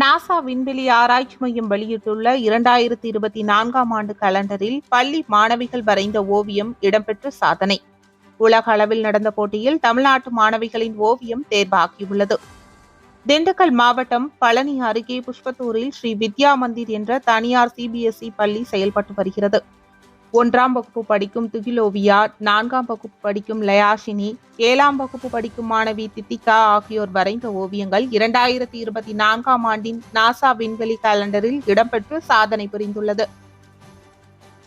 NASA விண்வெளி ஆராய்ச்சி மையம் வெளியிட்டுள்ள இரண்டாயிரத்தி இருபத்தி நான்காம் ஆண்டு கலண்டரில் பள்ளி மாணவிகள் வரைந்த ஓவியம் இடம்பெற்ற சாதனை. உலக அளவில் நடந்த போட்டியில் தமிழ்நாட்டு மாணவிகளின் ஓவியம் தேர்வாகியுள்ளது. திண்டுக்கல் மாவட்டம் பழனி அருகே புஷ்பத்தூரில் ஸ்ரீ வித்யா மந்திர் என்ற தனியார் சிபிஎஸ்இ பள்ளி செயல்பட்டு வருகிறது. ஒன்றாம் வகுப்பு படிக்கும் துகிலோவியா நான்காம் வகுப்பு படிக்கும் லயாஷினி ஏழாம் வகுப்பு படிக்கும் மாணவி தித்திகா ஆகியோர் வரைந்த ஓவியங்கள் இரண்டாயிரத்தி இருபத்தி நான்காம் ஆண்டின் நாசா விண்வெளி காலண்டரில் இடம்பெற்று சாதனை புரிந்துள்ளது.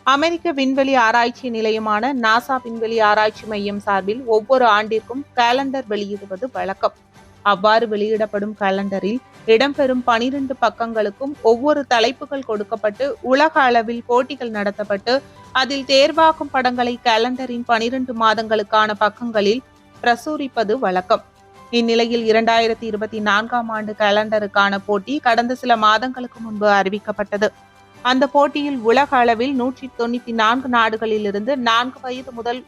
அமெரிக்க விண்வெளி ஆராய்ச்சி நிலையமான நாசா விண்வெளி ஆராய்ச்சி மையம் சார்பில் ஒவ்வொரு ஆண்டிற்கும் காலண்டர் வெளியிடுவது வழக்கம். அவ்வாறு வெளியிடப்படும் கலண்டரில் இடம்பெறும் பனிரெண்டு பக்கங்களுக்கும் ஒவ்வொரு தலைப்புகள் கொடுக்கப்பட்டு உலக அளவில் போட்டிகள் நடத்தப்பட்டு அதில் தேர்வாகும் படங்களை கேலண்டரின் பனிரெண்டு மாதங்களுக்கான பக்கங்களில் பிரசுரிப்பது வழக்கம். இந்நிலையில் இரண்டாயிரத்தி இருபத்தி நான்காம் ஆண்டு கேலண்டருக்கான போட்டி கடந்த சில மாதங்களுக்கு முன்பு அறிவிக்கப்பட்டது. அந்த போட்டியில் உலக அளவில் நூற்றி தொண்ணூத்தி நான்கு நாடுகளிலிருந்து நான்கு வயது முதல்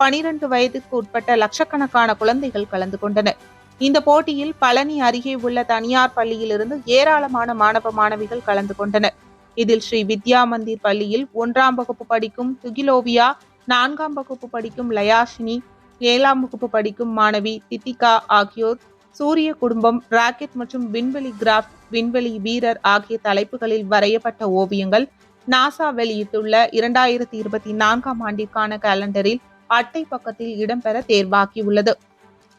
பனிரெண்டு வயதுக்கு உட்பட்ட லட்சக்கணக்கான குழந்தைகள் கலந்து கொண்டனர். இந்த போட்டியில் பழனி அருகே உள்ள தனியார் பள்ளியிலிருந்து ஏராளமான மாணவ மாணவிகள் கலந்து கொண்டனர். இதில் ஸ்ரீ வித்யா மந்திர் பள்ளியில் ஒன்றாம் வகுப்பு படிக்கும் துகிலோவியா நான்காம் வகுப்பு படிக்கும் லயாஷினி ஏழாம் வகுப்பு படிக்கும் மாணவி தித்திகா ஆகியோர் சூரிய குடும்பம் ராக்கெட் மற்றும் விண்வெளி கிராஃப்ட் விண்வெளி வீரர் ஆகிய தலைப்புகளில் வரையப்பட்ட ஓவியங்கள் நாசா வெளியிட்டுள்ள இரண்டாயிரத்தி இருபத்தி நான்காம் ஆண்டிற்கான கேலண்டரில் அட்டை பக்கத்தில் இடம்பெற தேர்வாகியுள்ளது.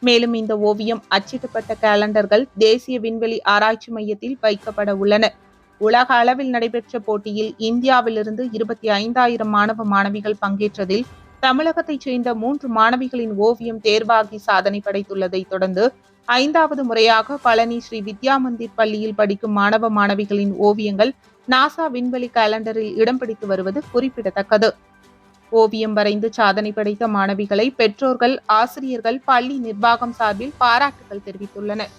மேலும் இந்த ஓவியம் அச்சிடப்பட்ட காலண்டர்கள் தேசிய விண்வெளி ஆராய்ச்சி மையத்தில் வைக்கப்பட உள்ளன. உலக அளவில் நடைபெற்ற போட்டியில் இந்தியாவிலிருந்து இருபத்தி ஐந்தாயிரம் மாணவ மாணவிகள் பங்கேற்றதில் தமிழகத்தைச் சேர்ந்த மூன்று மாணவிகளின் ஓவியம் தேர்வாகி சாதனை படைத்துள்ளதை தொடர்ந்து ஐந்தாவது முறையாக பழனி ஸ்ரீ வித்யா மந்திர் பள்ளியில் படிக்கும் மாணவ மாணவிகளின் ஓவியங்கள் நாசா விண்வெளி காலண்டரில் இடம் பிடித்து வருவது குறிப்பிடத்தக்கது. ஓவியம் வரைந்து சாதனை படைத்த மாணவிகளை பெற்றோர்கள் ஆசிரியர்கள் பள்ளி நிர்வாகம் சார்பில் பாராட்டுகள் தெரிவித்துள்ளனர்.